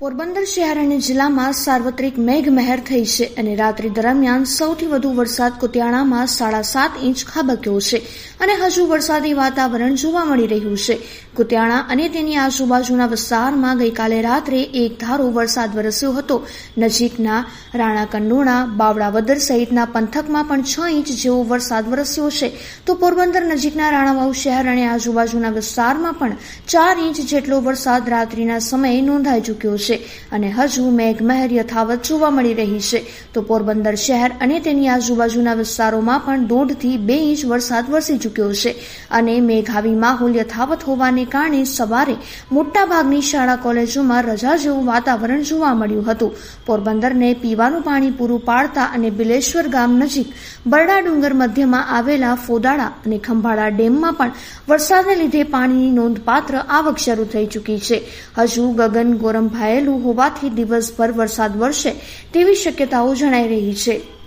પોરબંદર શહેર અને જિલ્લામાં સાર્વત્રિક મેઘમહેર થઈ છે અને રાત્રિ દરમિયાન સૌથી વધુ વરસાદ કુતિયાણામાં સાડા સાત ઇંચ ખાબક્યો છે અને હજુ વરસાદી વાતાવરણ જોવા મળી રહ્યું છે. કુતિયાણા અને તેની આજુબાજુના વિસ્તારમાં ગઈકાલે રાત્રે એક ધારો વરસાદ વરસ્યો હતો. નજીકના રાણા કંડોણા બાવળાવદર સહિતના પંથકમાં પણ છ ઇંચ જેવો વરસાદ વરસ્યો છે. તો પોરબંદર નજીકના રાણાવાવ શહેર અને આજુબાજુના વિસ્તારમાં પણ ચાર ઇંચ જેટલો વરસાદ રાત્રિના સમયે નોંધાઈ ચૂક્યો છે. અને હજુ મેઘમહેર યથાવત જોવા મળી રહી છે. તો પોરબંદર શહેર અને તેની આજુબાજુના વિસ્તારોમાં પણ દોઢથી બે ઇંચ વરસાદ વરસી ચૂક્યો છે અને મેઘાવી માહોલ યથાવત હોવાને કારણે સવારે મોટાભાગની શાળા કોલેજોમાં રજા જેવું વાતાવરણ જોવા મળ્યું હતું. પોરબંદરને પીવાનું પાણી પૂરું પાડતા અને બિલેશ્વર ગામ નજીક બરડા ડુંગર મધ્યમાં આવેલા ફોદાળા અને ખંભાળા ડેમમાં પણ વરસાદને લીધે પાણીની નોંધપાત્ર આવક શરૂ થઈ ચૂકી છે. હજુ ગગન ગોરંભાયેલું હોવાથી દિવસભર વરસાદ વરસે તેવી શક્યતાઓ જણાઈ રહી છે.